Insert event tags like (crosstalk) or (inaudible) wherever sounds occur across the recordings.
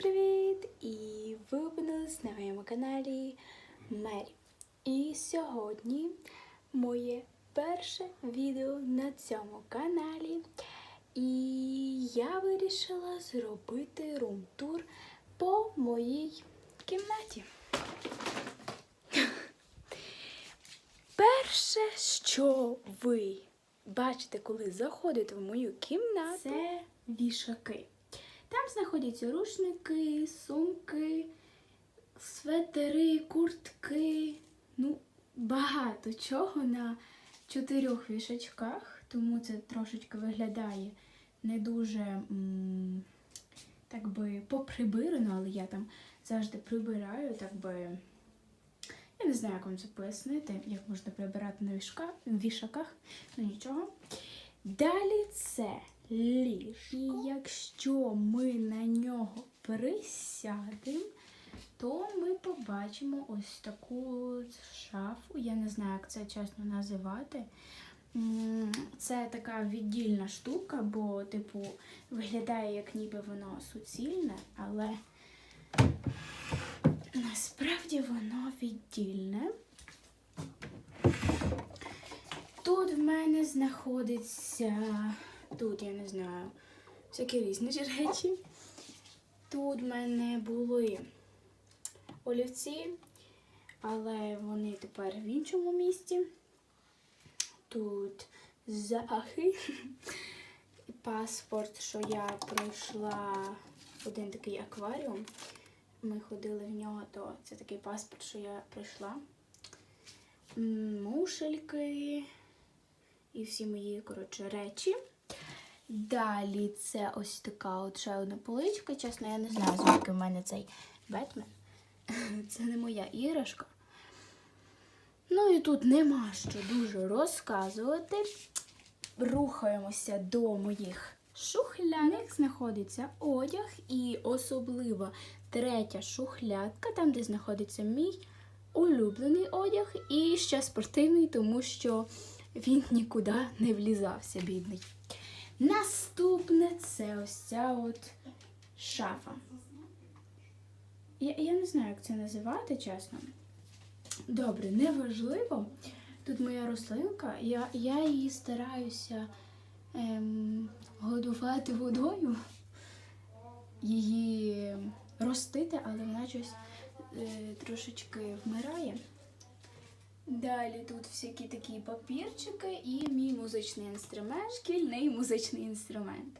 привіт! І ви опинились на моєму каналі Мері. І сьогодні моє перше відео на цьому каналі. І я вирішила зробити рум-тур по моїй кімнаті. Перше, що ви бачите, коли заходите в мою кімнату, це вішаки. Там знаходяться рушники, сумки, светери, куртки. Ну, багато чого на чотирьох вішачках, тому це трошечки виглядає не дуже м, так би поприбирано, але я там завжди прибираю, так би. Я не знаю, як вам це пояснити, як можна прибирати на вішаках, ну нічого. Далі це ліжко. І якщо ми на нього присядемо, то ми побачимо ось таку шафу. Я не знаю, як це чесно називати. Це така віддільна штука, бо, типу, виглядає, як ніби воно суцільне, але насправді воно віддільне. Тут в мене знаходиться, тут я не знаю, всякі різні (laughs) речі. Тут в мене були олівці, але вони тепер в іншому місці. Тут захи, паспорт, що я пройшла один такий акваріум. Ми ходили в нього, то це такий паспорт, що я пройшла. Мушельки і всі мої коротше, речі. Далі це ось така от ще одна поличка. Чесно, я не знаю, звідки в мене цей Бетмен. (laughs) Це не моя іграшка. Ну і тут нема що дуже розказувати. Рухаємося до моїх шухлянок. знаходиться одяг і особливо третя шухлядка, там, де знаходиться мій улюблений одяг і ще спортивний, тому що він нікуди не влізався, бідний. Наступне це ось ця от шафа. Я, я не знаю, як це називати, чесно. Добре, неважливо. Тут моя рослинка, я, я її стараюся ем, годувати водою, її ростити, але вона щось е, трошечки вмирає. Далі тут всякі такі папірчики і мій музичний інструмент, шкільний музичний інструмент.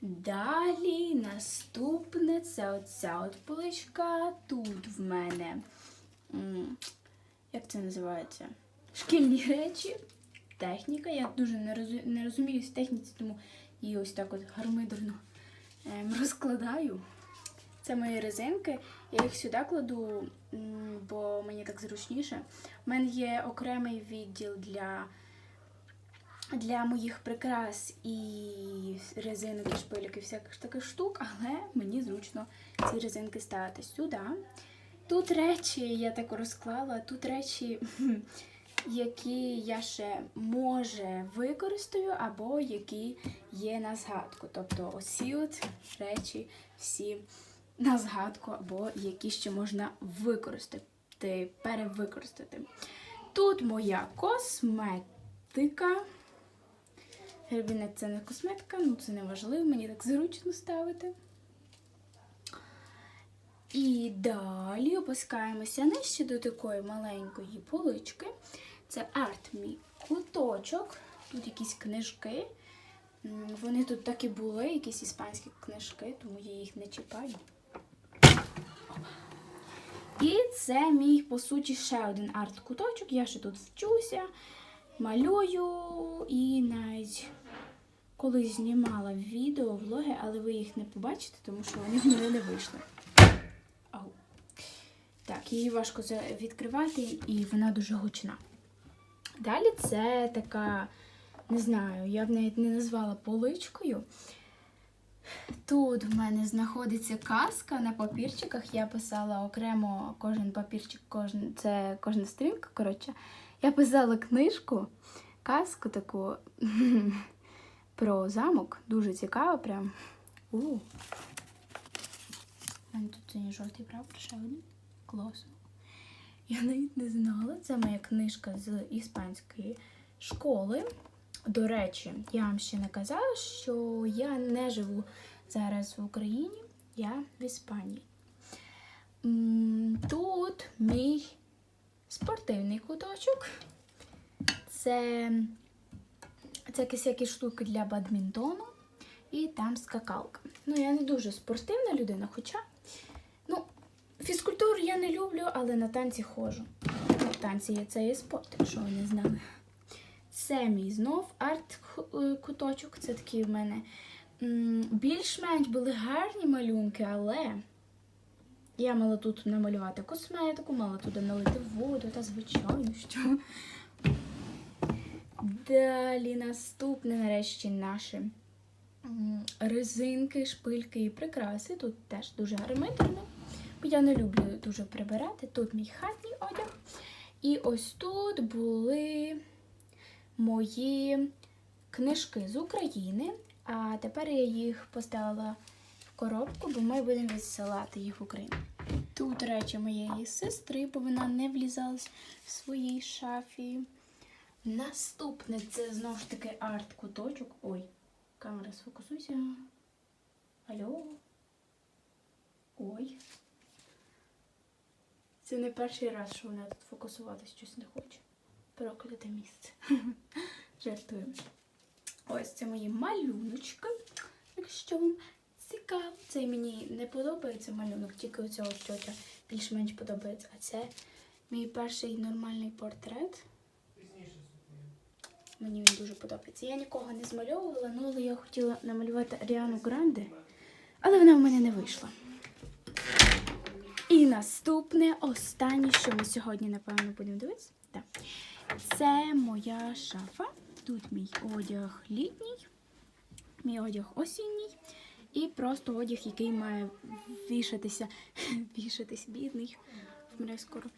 Далі наступне це оця от поличка. Тут в мене, як це називається? Шкільні речі, техніка. Я дуже не, розумію в техніці, тому її ось так от гармидерно ем, розкладаю. Це мої резинки. Я їх сюди кладу, бо мені так зручніше. У мене є окремий відділ для, для моїх прикрас і резинок, і шпилек, і всяких таких штук, але мені зручно ці резинки ставити сюди. Тут речі я так розклала, тут речі, (laughs) які я ще може використаю, або які є на згадку. Тобто оці от речі всі на згадку, або які ще можна використати, перевикористати. Тут моя косметика. Гербінет це не косметика, ну це не важливо, мені так зручно ставити. І далі опускаємося нижче до такої маленької полички. Це арт мій куточок. Тут якісь книжки. Вони тут так і були, якісь іспанські книжки, тому я їх не чіпаю. І це мій, по суті, ще один арт-куточок. Я ще тут вчуся, малюю і навіть колись знімала відео, влоги, але ви їх не побачите, тому що вони в мене не вийшли. Ау. Так, її важко відкривати, і вона дуже гучна. Далі це така, не знаю, я б навіть не назвала поличкою. Тут в мене знаходиться казка на папірчиках. Я писала окремо кожен папірчик, кожен, це кожна сторінка. Коротше, я писала книжку, казку таку (laughs) про замок. Дуже цікаво, прям. У. А тут синій жовтий прапор, ще один. Класно. Я навіть не знала. Це моя книжка з іспанської школи. До речі, я вам ще не казала, що я не живу зараз в Україні, я в Іспанії. Тут мій спортивний куточок. Це, це якісь всякі штуки для бадмінтону і там скакалка. Ну, я не дуже спортивна людина, хоча ну, фізкультуру я не люблю, але на танці ходжу. Танці є це є спорт, якщо ви не знали. Це мій знов арт-куточок. Це такий в мене більш-менш були гарні малюнки, але я мала тут намалювати косметику, мала туди налити воду, та звичайно, що. Далі наступне, нарешті, наші резинки, шпильки і прикраси. Тут теж дуже гармитерно. Бо я не люблю дуже прибирати. Тут мій хатній одяг. І ось тут були мої книжки з України. А тепер я їх поставила в коробку, бо ми будемо відсилати їх в Україну. Тут речі моєї сестри, бо вона не влізалась в своїй шафі. Наступне це знову ж таки арт-куточок. Ой, камера сфокусуйся. Алло. Ой. Це не перший раз, що вона тут фокусуватись щось не хоче. Прокляте місце. (laughs) Жартуємо. Ось це мої малюночки. Якщо вам цікаво, цей мені не подобається малюнок, тільки у цього тьотя більш-менш подобається. А це мій перший нормальний портрет. Мені він дуже подобається. Я нікого не змальовувала, ну але я хотіла намалювати Аріану Гранде, але вона в мене не вийшла. І наступне, останнє, що ми сьогодні, напевно, будемо дивитися. Так. Це моя шафа. Тут мій одяг літній, мій одяг осінній. І просто одяг, який має вішатися, (laughs) вішатись бідний, вмре скоро.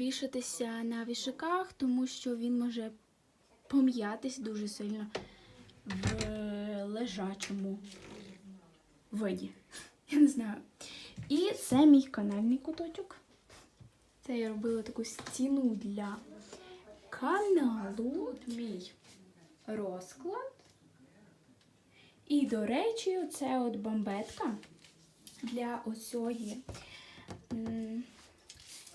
Вішатися на вішаках, тому що він може пом'ятись дуже сильно в лежачому виді. (laughs) Я не знаю. І це мій канальний куточок. Це я робила таку стіну для каналу. Мій розклад. І, до речі, оце от бомбетка для оцієї.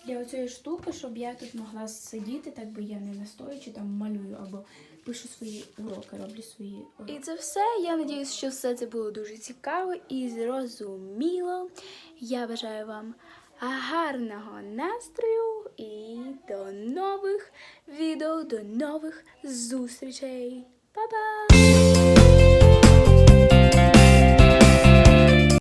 Для оцієї штуки, щоб я тут могла сидіти, так би я не настоючи, там малюю або пишу свої уроки, роблю свої уроки. І це все. Я сподіваюся, що все це було дуже цікаво і зрозуміло. Я бажаю вам гарного настрою і до нових відео, до нових зустрічей. Па-па!